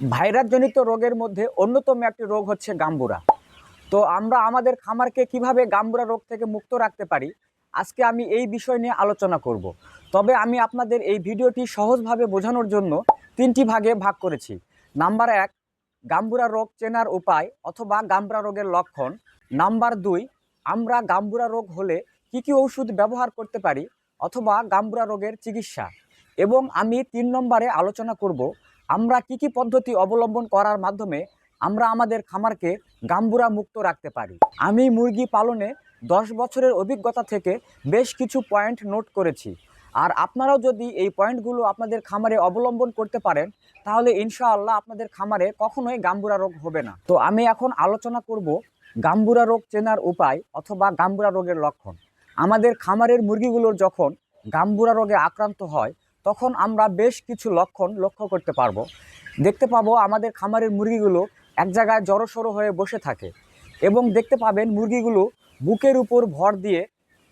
ভাইরাসজনিত রোগের মধ্যে অন্যতম একটি রোগ হচ্ছে গাম্বুরা। তো আমরা আমাদের খামারকে কীভাবে গাম্বুরা রোগ থেকে মুক্ত রাখতে পারি, আজকে আমি এই বিষয় নিয়ে আলোচনা করব। তবে আমি আপনাদের এই ভিডিওটি সহজভাবে বোঝানোর জন্য তিনটি ভাগে ভাগ করেছি। নাম্বার এক, গাম্বুরা রোগ চেনার উপায় অথবা গাম্বুরা রোগের লক্ষণ। নাম্বার দুই, আমরা গাম্বুরা রোগ হলে কি কি ওষুধ ব্যবহার করতে পারি অথবা গাম্বুরা রোগের চিকিৎসা। এবং আমি তিন নম্বরে আলোচনা করব আমরা কি কি পদ্ধতি অবলম্বন করার মাধ্যমে আমরা আমাদের খামারকে গাম্বুরা মুক্ত রাখতে পারি? আমি মুরগি পালনে দশ বছরের অভিজ্ঞতা থেকে বেশ কিছু পয়েন্ট নোট করেছি। আর আপনারাও যদি এই পয়েন্টগুলো আপনাদের খামারে অবলম্বন করতে পারেন, তাহলে ইনশাআল্লাহ আপনাদের খামারে কখনোই গাম্বুরা রোগ হবে না। তো আমি এখন আলোচনা করব গাম্বুরা রোগ চেনার উপায় অথবা গাম্বুরা রোগের লক্ষণ। আমাদের খামারের মুরগিগুলোর যখন গাম্বুরা রোগে আক্রান্ত হয় তখন আমরা বেশ কিছু লক্ষণ লক্ষ্য করতে পারব। দেখতে পাবো আমাদের খামারের মুরগিগুলো এক জায়গায় জড়সড়ো হয়ে বসে থাকে এবং দেখতে পাবেন মুরগিগুলো বুকের উপর ভর দিয়ে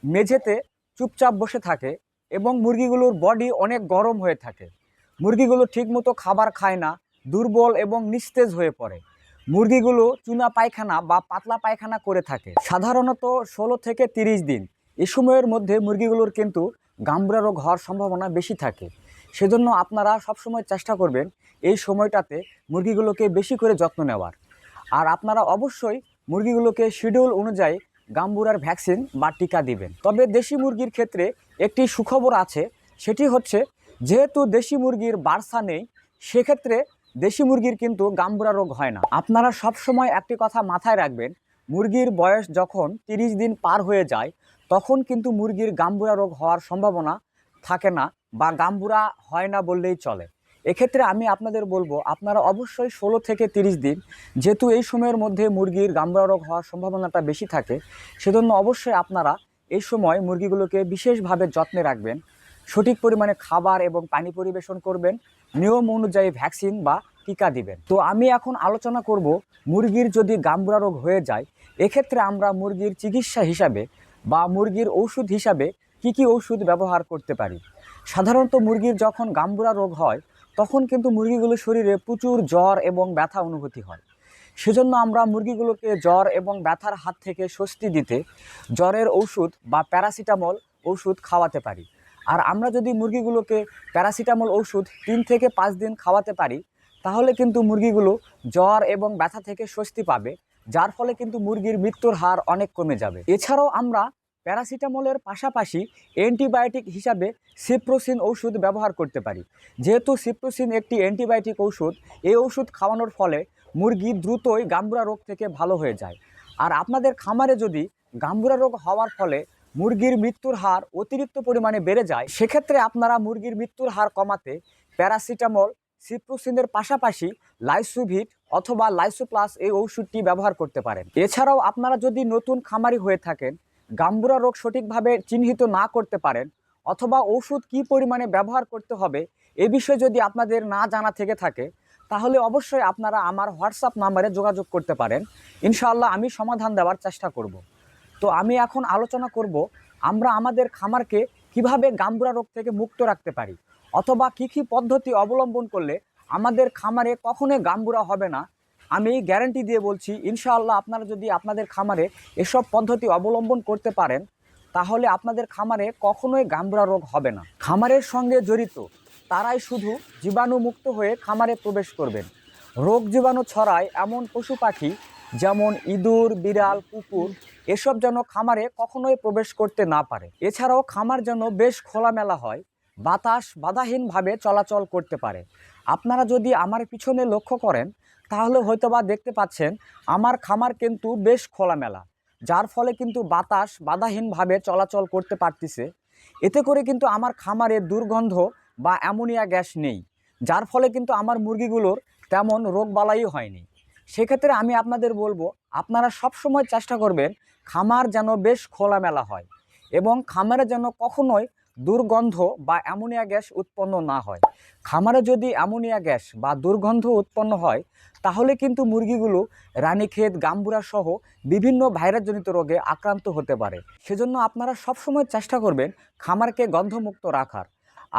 মেঝেতে চুপচাপ বসে থাকে এবং মুরগিগুলোর বডি অনেক গরম হয়ে থাকে। মুরগিগুলো ঠিকমতো খাবার খায় না, দুর্বল এবং নিস্তেজ হয়ে পড়ে। মুরগিগুলো চুনা পায়খানা বা পাতলা পায়খানা করে থাকে। সাধারণত ষোলো থেকে তিরিশ দিন। এ সময়ের মধ্যে মুরগিগুলোর কিন্তু গাম্বুরা রোগ হওয়ার সম্ভাবনা বেশি থাকে। সেজন্য আপনারা সবসময় চেষ্টা করবেন এই সময়টাতে মুরগিগুলোকে বেশি করে যত্ন নেওয়ার। আর আপনারা অবশ্যই মুরগিগুলোকে শিডিউল অনুযায়ী গাম্বুরার ভ্যাকসিন বা টিকা দিবেন। তবে দেশি মুরগির ক্ষেত্রে একটি সুখবর আছে, সেটি হচ্ছে যেহেতু দেশি মুরগির বার্সা নেই, সেক্ষেত্রে দেশি মুরগির কিন্তু গাম্বুরা রোগ হয় না। আপনারা সবসময় একটি কথা মাথায় রাখবেন, মুরগির বয়স যখন তিরিশ দিন পার হয়ে যায় তখন কিন্তু মুরগির গাম্বুরা রোগ হওয়ার সম্ভাবনা থাকে না বা গাম্বুরা হয় না বললেই চলে। এক্ষেত্রে আমি আপনাদের বলব, আপনারা অবশ্যই ষোলো থেকে তিরিশ দিন, যেহেতু এই সময়ের মধ্যে মুরগির গাম্বুরা রোগ হওয়ার সম্ভাবনাটা বেশি থাকে, সেজন্য অবশ্যই আপনারা এই সময় মুরগিগুলোকে বিশেষভাবে যত্নে রাখবেন, সঠিক পরিমাণে খাবার এবং পানি পরিবেশন করবেন, নিয়ম অনুযায়ী ভ্যাকসিন বা টিকা দিবেন। তো আমি এখন আলোচনা করব, মুরগির যদি গাম্বুরা রোগ হয়ে যায়, এক্ষেত্রে আমরা মুরগির চিকিৎসা হিসাবে বা মুরগির ওষুধ হিসাবে কি কি ওষুধ ব্যবহার করতে পারি? সাধারণত মুরগির যখন গাম্বুরা রোগ হয়, তখন কিন্তু মুরগিগুলোর শরীরে প্রচুর জ্বর এবং ব্যথা অনুভূতি হয়। সেজন্য আমরা মুরগিগুলোকে জ্বর এবং ব্যথার হাত থেকে স্বস্তি দিতে জ্বরের ওষুধ বা প্যারাসিটামল ওষুধ খাওয়াতে পারি। আর আমরা যদি মুরগিগুলোকে প্যারাসিটামল ওষুধ তিন থেকে পাঁচ দিন খাওয়াতে পারি, তাহলে কিন্তু মুরগিগুলো জ্বর এবং ব্যথা থেকে স্বস্তি পাবে। যার ফলে কিন্তু মুরগির মৃত্যুর হার অনেক কমে যাবে। এছাড়াও আমরা প্যারাসিটামলের পাশাপাশি অ্যান্টিবায়োটিক হিসাবে সিপ্রোসিন ওষুধ ব্যবহার করতে পারি। যেহেতু সিপ্রোসিন একটি অ্যান্টিবায়োটিক ওষুধ এই ওষুধ খাওয়ানোর ফলে মুরগি দ্রুতই গাম্বুরা রোগ থেকে ভালো হয়ে যায়। আর আপনাদের খামারে যদি গাম্বুরা রোগ হওয়ার ফলে মুরগির মৃত্যুর হার অতিরিক্ত পরিমাণে বেড়ে যায়, সেক্ষেত্রে আপনারা মুরগির মৃত্যুর হার কমাতে প্যারাসিটামল সিপ্রোসিনের পাশাপাশি লাইসোভিট অথবা লাইসোপ্লাস এই ওষুধটি ব্যবহার করতে পারেন। এছাড়াও আপনারা যদি নতুন খামারি হয়ে থাকেন, গাম্বুরা রোগ সঠিকভাবে চিহ্নিত না করতে পারেন, অথবা ওষুধ কি পরিমাণে ব্যবহার করতে হবে এ বিষয়ে যদি আপনাদের না জানা থেকে থাকে, তাহলে অবশ্যই আপনারা আমার হোয়াটসঅ্যাপ নাম্বারে যোগাযোগ করতে পারেন। ইনশাআল্লাহ আমি সমাধান দেওয়ার চেষ্টা করব। তো আমি এখন আলোচনা করব, আমরা আমাদের খামারকে কীভাবে গাম্বুরা রোগ থেকে মুক্ত রাখতে পারি? অথবা কী কী পদ্ধতি অবলম্বন করলে আমাদের খামারে কখনোই গাম্বুরা হবে না? আমি গ্যারান্টি দিয়ে বলছি, ইনশাআল্লাহ আপনারা যদি আপনাদের খামারে এসব পদ্ধতি অবলম্বন করতে পারেন, তাহলে আপনাদের খামারে কখনোই গাম্বুরা রোগ হবে না। খামারের সঙ্গে জড়িত, তারাই শুধু জীবাণুমুক্ত হয়ে খামারে প্রবেশ করবেন। রোগ জীবাণু ছড়ায় এমন পশু পাখি, যেমন ইঁদুর, বিড়াল, কুকুর এসব যেন খামারে কখনোই প্রবেশ করতে না পারে। এছাড়াও খামার যেন বেশ খোলামেলা হয়, বাতাস বাধাহীনভাবে চলাচল করতে পারে। আপনারা যদি আমার পিছনে লক্ষ্য করেন, তাহলে হয়তোবা দেখতে পাচ্ছেন আমার খামার কিন্তু বেশ খোলামেলা, যার ফলে কিন্তু বাতাস বাধাহীনভাবে চলাচল করতে পারতেছে। এতে করে কিন্তু আমার খামারে দুর্গন্ধ বা অ্যামোনিয়া গ্যাস নেই, যার ফলে কিন্তু আমার মুরগিগুলোর তেমন রোগবালাই হয়নি। সেক্ষেত্রে আমি আপনাদের বলব, আপনারা সবসময় চেষ্টা করবেন খামার যেন বেশ খোলামেলা হয় এবং খামারে যেন কখনোই দুর্গন্ধ বা অ্যামোনিয়া গ্যাস উৎপন্ন না হয়। খামারে যদি অ্যামোনিয়া গ্যাস বা দুর্গন্ধ উৎপন্ন হয়, তাহলে কিন্তু মুরগিগুলো রানীক্ষেত, গাম্বুরা সহ বিভিন্ন ভাইরাসজনিত রোগে আক্রান্ত হতে পারে। সেজন্য আপনারা সবসময় চেষ্টা করবেন খামারকে গন্ধমুক্ত রাখার।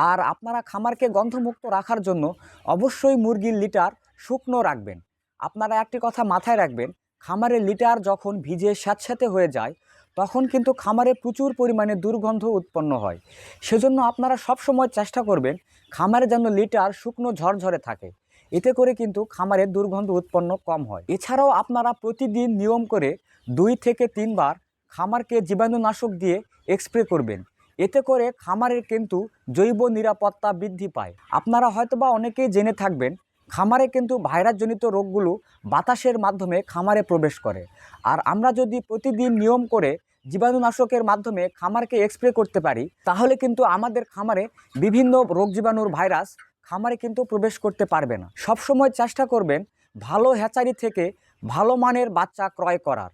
আর আপনারা খামারকে গন্ধমুক্ত রাখার জন্য অবশ্যই মুরগির লিটার শুকনো রাখবেন। আপনারা একটি কথা মাথায় রাখবেন খামারের লিটার যখন ভিজে স্যাঁতস্যাঁতে হয়ে যায়, তখন কিন্তু খামারে প্রচুর পরিমাণে দুর্গন্ধ উৎপন্ন হয়। সেজন্য আপনারা সবসময় চেষ্টা করবেন খামারে যেন লিটার শুকনো ঝরঝরে থাকে। এতে করে কিন্তু খামারে দুর্গন্ধ উৎপন্ন কম হয়। এছাড়াও আপনারা প্রতিদিন নিয়ম করে দুই থেকে তিনবার খামারকে জীবাণুনাশক দিয়ে স্প্রে করবেন। এতে করে খামারের কিন্তু জৈব নিরাপত্তা বৃদ্ধি পায়। আপনারা হয়তোবা অনেকেই জেনে থাকবেন খামারে কিন্তু ভাইরাসজনিত রোগগুলো বাতাসের মাধ্যমে খামারে প্রবেশ করে। আর আমরা যদি প্রতিদিন নিয়ম করে জীবাণুনাশকের মাধ্যমে খামারকে এক্সপ্রে করতে পারি, তাহলে কিন্তু আমাদের খামারে বিভিন্ন রোগ জীবাণুর ভাইরাস খামারে কিন্তু প্রবেশ করতে পারবে না। সবসময় চেষ্টা করবেন ভালো হ্যাচারি থেকে ভালো মানের বাচ্চা ক্রয় করার।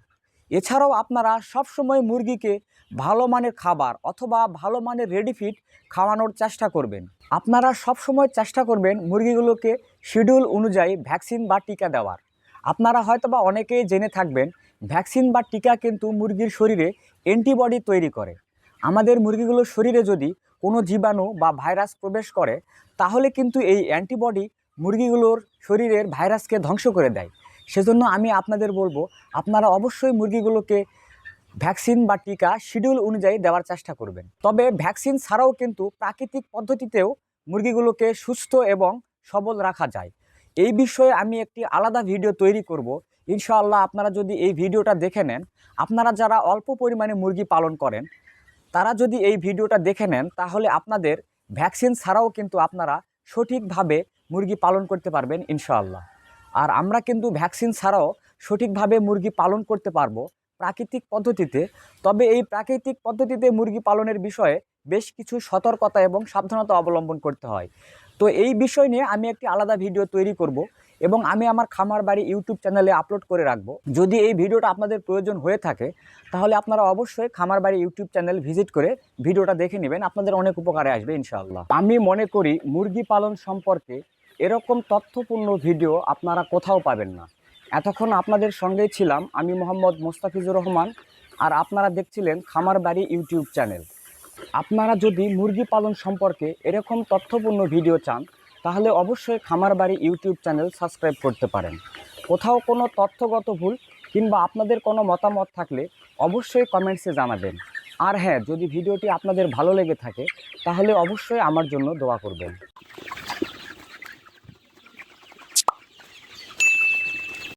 এছাড়াও আপনারা সবসময় মুরগিকে ভালো মানের খাবার অথবা ভালো মানের রেডি ফিড খাওয়ানোর চেষ্টা করবেন। আপনারা সবসময় চেষ্টা করবেন মুরগিগুলোকে শিডিউল অনুযায়ী ভ্যাকসিন বা টিকা দেওয়ার। আপনারা হয়তোবা অনেকেই জেনে থাকবেন ভ্যাকসিন বা টিকা কিন্তু মুরগির শরীরে অ্যান্টিবডি তৈরি করে। আমাদের মুরগিগুলোর শরীরে যদি কোনো জীবাণু বা ভাইরাস প্রবেশ করে, তাহলে কিন্তু এই অ্যান্টিবডি মুরগিগুলোর শরীরের ভাইরাসকে ধ্বংস করে দেয়। সেজন্য আমি আপনাদের বলব, আপনারা অবশ্যই মুরগিগুলোকে ভ্যাকসিন বা টিকা শিডিউল অনুযায়ী দেওয়ার চেষ্টা করবেন। তবে ভ্যাকসিন ছাড়াও কিন্তু প্রাকৃতিক পদ্ধতিতেও মুরগিগুলোকে সুস্থ এবং সবল রাখা যায়। এই বিষয়ে আমি একটি আলাদা ভিডিও তৈরি করব। ইনশাআল্লাহ আপনারা যদি এই ভিডিওটা দেখে নেন, আপনারা যারা অল্প পরিমাণে মুরগি পালন করেন, তারা যদি এই ভিডিওটা দেখে নেন, তাহলে আপনাদের ভ্যাকসিন ছাড়াও কিন্তু আপনারা সঠিকভাবে মুরগি পালন করতে পারবেন ইনশাআল্লাহ। আর আমরা কিন্তু ভ্যাকসিন ছাড়াও সঠিকভাবে মুরগি পালন করতে পারব প্রাকৃতিক পদ্ধতিতে। তবে এই প্রাকৃতিক পদ্ধতিতে মুরগি পালনের বিষয়ে বেশ কিছু সতর্কতা এবং সাবধানতা অবলম্বন করতে হয়। তো এই বিষয় নিয়ে আমি একটি আলাদা ভিডিও তৈরি করব এবং আমি আমার খামার বাড়ি ইউটিউব চ্যানেলে আপলোড করে রাখব। যদি এই ভিডিওটা আপনাদের প্রয়োজন হয়ে থাকে, তাহলে আপনারা অবশ্যই খামার বাড়ি ইউটিউব চ্যানেল ভিজিট করে ভিডিওটা দেখে নেবেন, আপনাদের অনেক উপকারে আসবে ইনশাআল্লাহ। আমি মনে করি মুরগি পালন সম্পর্কে এরকম তথ্যপূর্ণ ভিডিও আপনারা কোথাও পাবেন না। এতক্ষণ আপনাদের সঙ্গেই ছিলাম আমি মোহাম্মদ মোস্তাফিজুর রহমান আর আপনারা দেখছিলেন খামার বাড়ি ইউটিউব চ্যানেল। আপনারা যদি মুরগি পালন সম্পর্কে এরকম তথ্যপূর্ণ ভিডিও চান, তাহলে অবশ্যই খামার বাড়ি ইউটিউব চ্যানেল সাবস্ক্রাইব করতে পারেন। কোথাও কোনো তথ্যগত ভুল কিংবা আপনাদের কোনো মতামত থাকলে অবশ্যই কমেন্টসে জানাবেন। আর হ্যাঁ যদি ভিডিওটি আপনাদের ভালো লেগে থাকে, তাহলে অবশ্যই আমার জন্য দোয়া করবেন।